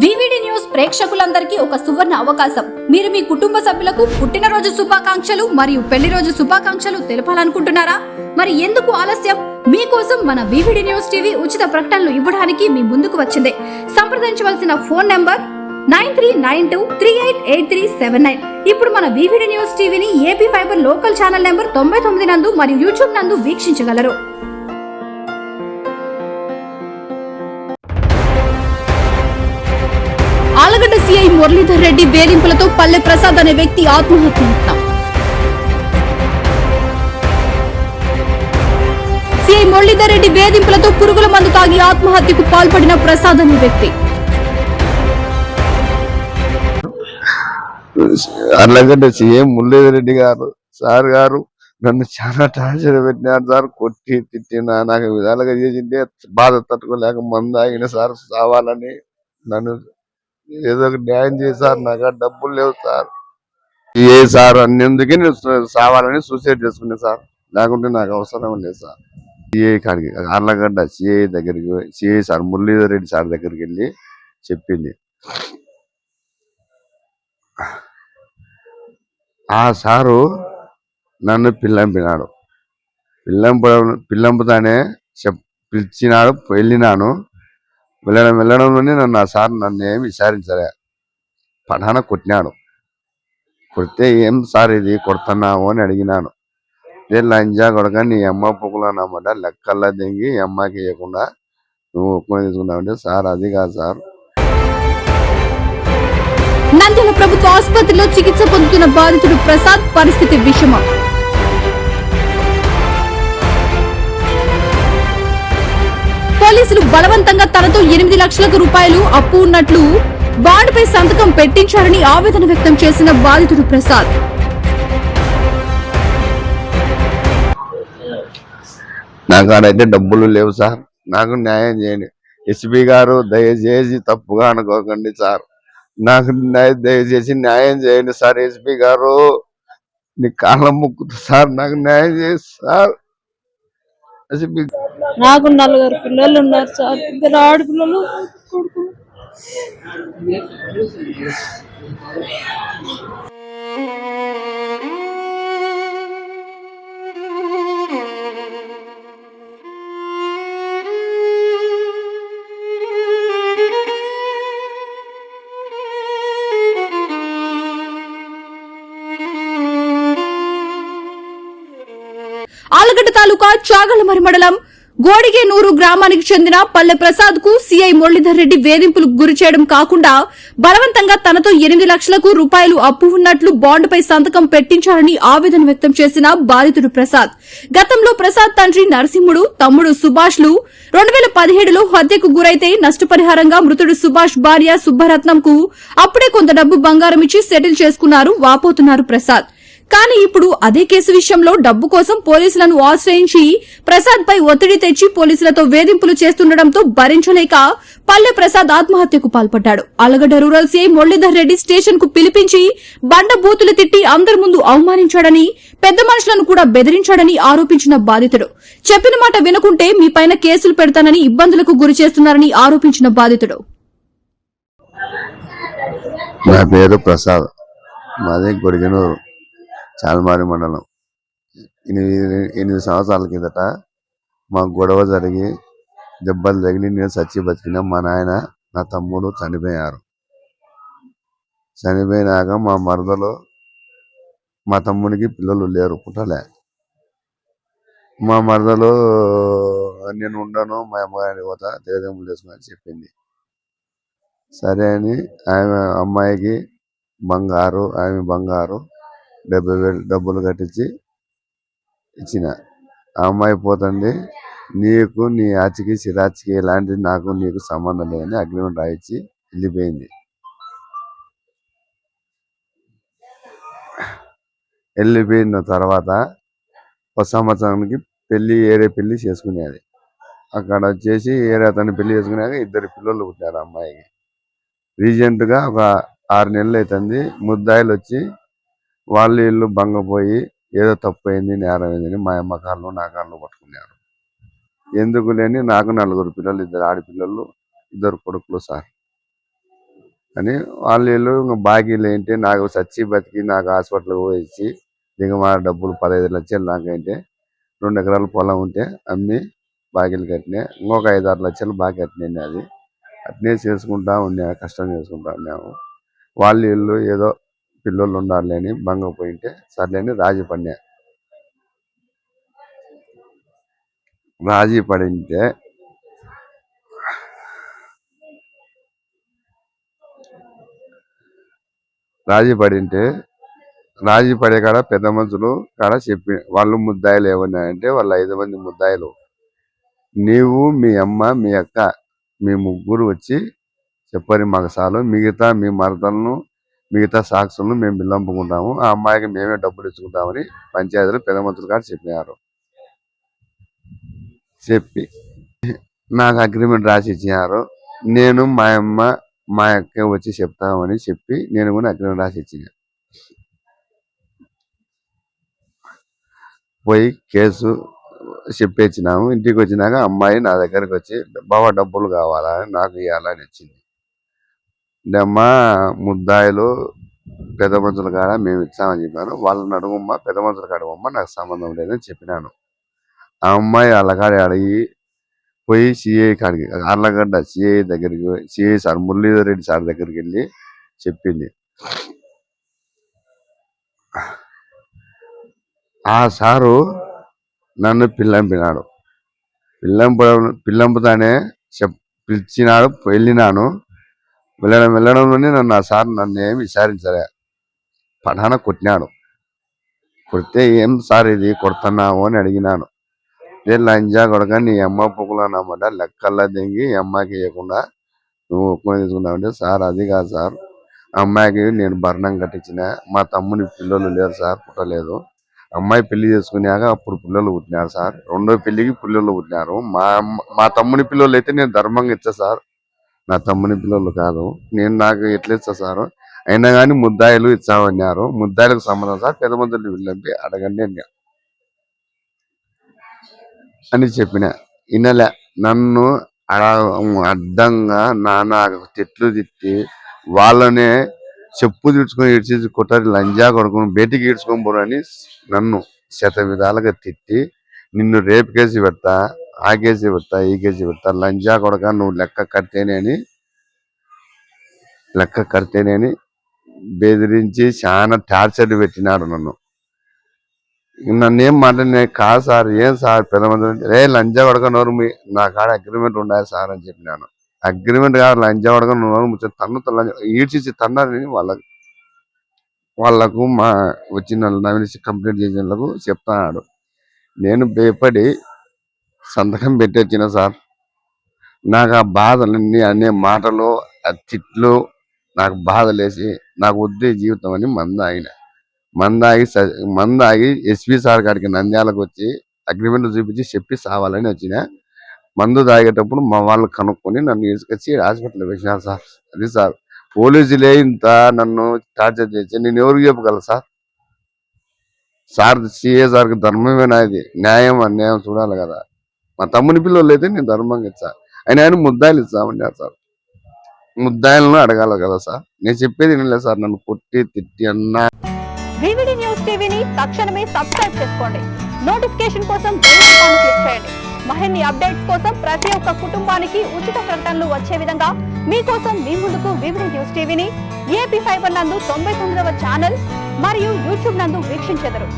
VVD news ప్రేక్షకులందరికీ ఒక సువర్ణ అవకాశం. మీరు మీ కుటుంబ సభ్యులకు పుట్టినరోజు శుభాకాంక్షలు మరియు పెళ్ళి రోజు శుభాకాంక్షలు తెలపాలనుకుంటున్నారా? మరి ఎందుకు ఆలస్యం? మీకోసం మన వివిడి న్యూస్ టీవీ ఉచిత ప్రకటనలు ఇవ్వడానికి మీ ముందుకు వచ్చింది. సంప్రదించవలసిన phone number nine three nine two three eight eight three seven nine. ఇప్పుడు మన వివిడి న్యూస్ టీవీని AP fibre local channel number తొంభై తొమ్మిది నందు మరియు యూట్యూబ్ నందు వీక్షించగలరు. సిపిఐ మురళీధర్ రెడ్డి వేధింపులతో పల్లె ప్రసాద్ అనే వ్యక్తి ఆత్మహత్య. సిఐ మురళీధర్ రెడ్డి వేధింపులతో పురుగుల మందు తాగి ఆత్మహత్యకు పాల్పడిన ప్రసాద్ అనే వ్యక్తి. అర్లగడ్డ సీఎం మురళీధరెడ్డి గారు సార్ గారు నన్ను చాలా టార్చర్ పెట్టినారు సార్ కొట్టి తిట్టిన నాకు విధాలుగా చేసింటే బాధ తట్టుకోలేక మందాగిన సార్ సావాలని నన్ను ఏదో ఒక న్యాయం చేశారు నాకు డబ్బులు లేవు సార్. ఏ సార్ అన్నందుకే నేను సావాలని సూసైడ్ చేసుకునే సార్. లేకుంటే నాకు అవసరం లేదు సార్. సిఐ కాడికి అర్లగడ్డ సిఐ దగ్గరికి CI sir Muralidhar Reddy sir దగ్గరికి వెళ్ళి చెప్పింది. ఆ సారు నన్ను పిల్లంపినాడు. పిల్లంప పిల్లంపుతానే చెప్ పిలిచినాడు వెళ్ళినాను. వెళ్ళడం వెళ్ళడంలోనే నన్ను ఆ సార్ నన్ను ఏమి విచారించలే. పఠాన కొట్టినాడు. కొడితే ఏం సార్ ఇది కొడుతున్నావు అని అడిగినాను. ఏ లంజా కొడక నీ అమ్మ పొక్కులు అన్నమాట లెక్కల్లా దింగి ఈ అమ్మకి ఇవ్వకుండా నువ్వు ఒప్పుకొని తీసుకున్నావు అంటే సార్ అది కాదు సార్. నంద్యాల ప్రభుత్వ ఆసుపత్రిలో చికిత్స పొందుతున్న బాధితుడు ప్రసాద్ పరిస్థితి విషమం. పోలీసులు బలవంతంగా తనతో ఎనిమిది లక్షలకు రూపాయలు అప్పు ఉన్నట్లు బాండ్పై సంతకం పెట్టించారని ఆవేదన వ్యక్తం చేసిన బాధితుడు ప్రసాద్. నాకు ఆడైతే డబ్బులు లేవు సార్. నాకు న్యాయం చేయండి. ఎస్పీ గారు దయచేసి తప్పుగా అనుకోకండి సార్. నాకు దయచేసి న్యాయం చేయండి సార్ ఎస్పీ గారు. నీ కాళ్ళ ముక్కు సార్ నాకు న్యాయం చేయండి సార్. ఎస్పీ నాకు నలుగురు పిల్లలు ఉన్నారు సార్. ఇద్దరు ఆడపిల్లలు కొడుకు ఆలగడ్డ తాలూకా చాగలమరి మండలం గోడిగేనూరు గ్రామానికి చెందిన పల్లె ప్రసాద్కు సీఐ మురళీధర్ రెడ్డి వేధింపులకు గురి చేయడం కాకుండా బలవంతంగా తనతో ఎనిమిది లక్షలకు రూపాయలు అప్పు ఉన్నట్లు బాండ్పై సంతకం పెట్టించారని ఆవేదన వ్యక్తం చేసిన బాధితుడు ప్రసాద్. గతంలో ప్రసాద్ తండ్రి నరసింహుడు తమ్ముడు సుభాష్లు రెండు వేల పదిహేడులో హత్యకు గురైతే నష్టపరిహారంగా మృతుడు సుభాష్ భార్య సుబ్బరత్నంకు అప్పుడే కొంత డబ్బు బంగారం ఇచ్చి సెటిల్ చేసుకున్నారు వాపోతున్నారు ప్రసాద్. కానీ ఇప్పుడు అదే కేసు విషయంలో డబ్బు కోసం పోలీసులను ఆశ్రయించి ప్రసాద్ పై ఒత్తిడి తెచ్చి పోలీసులతో వేధింపులు చేస్తుండటంతో భరించలేక పల్లె ప్రసాద్ ఆత్మహత్యకు పాల్పడ్డాడు. అలగడ్డ రూరల్ సీఐ మురళీధర్ రెడ్డి స్టేషన్కు పిలిపించి బండ బూతులు తిట్టి అందరి ముందు అవమానించాడని పెద్ద మనుషులను కూడా బెదిరించాడని ఆరోపించిన బాధితుడు. చెప్పిన మాట వినకుంటే మీ పైన కేసులు పెడతానని ఇబ్బందులకు గురి చేస్తున్నారని ఆరోపించిన బాధితుడు. నా పేరు ప్రసాద్. మాది గొడిగనూరు. చాలమారి మండలం. ఎనిమిది ఎనిమిది సంవత్సరాల కిందట మా గొడవ జరిగి దెబ్బలు తగిలి నేను చచ్చి బతికిన మా నాయన నా తమ్ముడు చనిపోయారు. చనిపోయినాక మా మరదలు మా తమ్మునికి పిల్లలు లేరు పుట్టలే. మా మరదలు నేను ఉండను మా అమ్మగారి పోతా తేదెంపులు చేసుకుని చెప్పింది. సరే అని ఆమె అమ్మాయికి బంగారు ఆమె బంగారు డెబ్బై వేలు డబ్బులు కట్టించి ఇచ్చిన. ఆ అమ్మాయి పోతుంది నీకు నీ ఆచికి సిరాచికి ఇలాంటి నాకు నీకు సంబంధం లేదని అగ్రిమెంట్ రాయించి వెళ్ళిపోయింది. వెళ్ళిపోయిన తర్వాత ఒక సంవత్సరానికి పెళ్ళి ఏరే పెళ్ళి చేసుకునేది. అక్కడ వచ్చేసి ఏరే అతన్ని పెళ్ళి చేసుకున్నాక ఇద్దరు పిల్లలు పుట్టారు ఆ అమ్మాయికి. రీసెంట్గా ఒక ఆరు నెలలు అవుతుంది ముద్దాయిలు వచ్చి వాళ్ళు ఇల్లు భంగపోయి ఏదో తప్పు అయింది నేరం మా అమ్మ కాళ్ళు నా కాళ్ళు పట్టుకున్నారు. ఎందుకు లేని నాకు నలుగురు పిల్లలు ఇద్దరు ఆడపిల్లలు ఇద్దరు కొడుకులు సార్. అని వాళ్ళు వీళ్ళు ఇంకా బాకీలు ఏంటి? నాకు చచ్చి బతికి నాకు హాస్పిటల్కి పోయించి దిగమా డబ్బులు పదహైదు లక్షలు నాకంటే రెండు ఎకరాల పొలం ఉంటే అమ్మి బాకీలు కట్టినా ఇంకొక ఐదు ఆరు లక్షలు బాకీ కట్టినాను అది అట్నే చేసుకుంటా ఉన్నా కష్టం చేసుకుంటా ఉన్నాము. వాళ్ళు వీళ్ళు ఏదో పిల్లలు ఉండాలి భంగపోయింటే సర్లేని రాజీ పడినా రాజీ పడింటే రాజీ పడింటే రాజీ పడే కాడ పెద్ద మనుషులు కాడ చెప్పి వాళ్ళు ముద్దాయిలు ఏమన్నాయంటే వాళ్ళు ఐదు మంది ముద్దాయిలు. నీవు మీ అమ్మ మీ అక్క మీ ముగ్గురు వచ్చి చెప్పని మాకు చాలు మిగతా మీ మరదలను మిగతా సాక్షులను మేము బిల్లంపుకుంటాము ఆ అమ్మాయికి మేమే డబ్బులు ఇచ్చుకుంటామని పంచాయతీలు పెదమంతులు మంత్రులు గారు చెప్పినారు. చెప్పి నాకు అగ్రిమెంట్ రాసి ఇచ్చినారు. నేను మా అమ్మ మా అక్క వచ్చి చెప్తామని చెప్పి నేను కూడా అగ్రిమెంట్ రాసి ఇచ్చిన. పోయి కేసు చెప్పేచ్చినాము ఇంటికి వచ్చినాక అమ్మాయి నా దగ్గరకు వచ్చి బాబా డబ్బులు కావాలా? నాకు ఇవ్వాలని వచ్చింది. అంటే అమ్మా ముద్దాయిలు పెద్ద మనుషుల కాడ మేము ఇచ్చామని చెప్పాను. వాళ్ళని అడుగుమ్మా పెద్ద మనుషుల కాడ అమ్మ నాకు సంబంధం లేదని చెప్పినాను. ఆ అమ్మాయి వాళ్ళ కాడ అడిగి పోయి సిఐ కాడికి అర్లగడ్డ సిఐ దగ్గరికి పోయి CI sir Muralidhar Reddy sir దగ్గరికి వెళ్ళి చెప్పింది. ఆ సారు నన్ను పిల్లంపినాడు. పిల్లంప పిల్లంపుతానే చెప్ పిలిచినాడు వెళ్ళినాను. వెళ్ళడం వెళ్ళడంలోనే నన్ను ఆ సార్ నన్ను ఏమి విచారించలే. పఠాన కొట్టినాడు. కొడితే ఏం సార్ ఇది కొడుతున్నావు అని అడిగినాను. ఏ లంజా కొడక నీ అమ్మ పుక్కులు అన్నమాట లెక్కల్లా దింగి అమ్మాయికి ఇవ్వకుండా నువ్వు ఒప్పుకొని తీసుకున్నావంటే సార్ అది కాదు సార్. అమ్మాయికి నేను భరణం కట్టించిన. మా తమ్ముని పిల్లలు లేరు సార్ పుట్టలేదు. అమ్మాయి పెళ్ళి చేసుకున్నాక అప్పుడు పిల్లలు పుట్టినారు సార్. రెండో పెళ్ళికి పిల్లలు పుట్టినారు. మా మా తమ్ముని పిల్లలు అయితే నేను ధర్మంగా ఇచ్చా సార్. నా తమ్ముని పిల్లలు కాదు. నేను నాకు ఎట్లా ఇచ్చా సార్? అయినా కానీ ముద్దాయిలు ఇచ్చామన్నారు ముద్దాయిలకు సంబంధం సార్? పెద్ద మందులు వీళ్ళంపి అడగండి అని అని చెప్పిన. ఇన్నలే నన్ను అడ్డంగా నాన్న తిట్లు తిట్టి వాళ్ళనే చెప్పు తీర్చుకొని ఇడ్చి కొట్టారు. లంజా కొడుకుని బయటికి ఈడ్చుకొని పోరని నన్ను శత విధాలుగా తిట్టి నిన్ను రేపు కేసి పెడతా ఆ కేజీ పెడతా ఈ కేజీ పెడతా. లంజా కొడక నువ్వు లెక్క కడితేనే అని లెక్క కడితేనే అని బెదిరించి చాలా టార్చర్ పెట్టినాడు నన్ను. నన్నేం మాట నేను కాదు సార్ ఏం సార్ పెద్ద రే లంజా కొడక నోరు మీ నా కాడ అగ్రిమెంట్ ఉండాలి సార్ అని చెప్పినాను అగ్రిమెంట్ కాదు లంజా కొడక నోరు ముచ్చ తన్ను లంజా ఈడ్చి తన్నారని వాళ్ళకి వాళ్ళకు మా వచ్చిన నవీన్ కంప్లీట్ చేసిన వాళ్ళకు నేను భయపడి సంతకం పెట్టొచ్చిన సార్. నాకు ఆ బాధలన్నీ అనే మాటలు ఆ తిట్లు నాకు బాధలేసి నాకు వద్దే జీవితం అని మందాగిన. మందాగి స- మందాగి ఎస్పీ సార్ కాడికి నంద్యాలకు వచ్చి అగ్రిమెంట్ చూపించి చెప్పి సావాలని వచ్చిన. మందు తాగేటప్పుడు మా వాళ్ళు కనుక్కొని నన్ను తీసుకొచ్చి హాస్పిటల్ వేసినారు సార్. అది సార్ పోలీసులే ఇంత నన్ను టార్చర్ చేసి నేను ఎవరికి చెప్పగలను సార్? సార్ సిఏ సార్కి ధర్మమేనా ఇది? న్యాయం అన్యాయం చూడాలి కదా. మా తమ్ముని పిల్లలు అయితే నేను ధర్మంగా ఇచ్చా ఆయన ఆయన ముద్దాయిలు ఇస్తామన్నారు సార్. ముద్దాయిలను అడగాల కదా సార్. నేను చెప్పేది వినలే సార్. నన్ను కొట్టి తిట్టి అన్నా. వివిడి న్యూస్ టీవీని తక్షణమే సబ్స్క్రైబ్ చేసుకోండి. నోటిఫికేషన్ కోసం బెల్ ఐకాన్ క్లిక్ చేయండి. మరిన్ని అప్డేట్స్ కోసం ప్రతి ఒక్క కుటుంబానికి ఉచిత ప్రకటనలు వచ్చే విధంగా మీకోసం మీ ముందుకు వివిడి న్యూస్ టీవీని ఏపీ ఫైబర్ నందు తొంభై తొమ్మిదవ ఛానల్ మరియు యూట్యూబ్ నందు వీక్షించెదరు.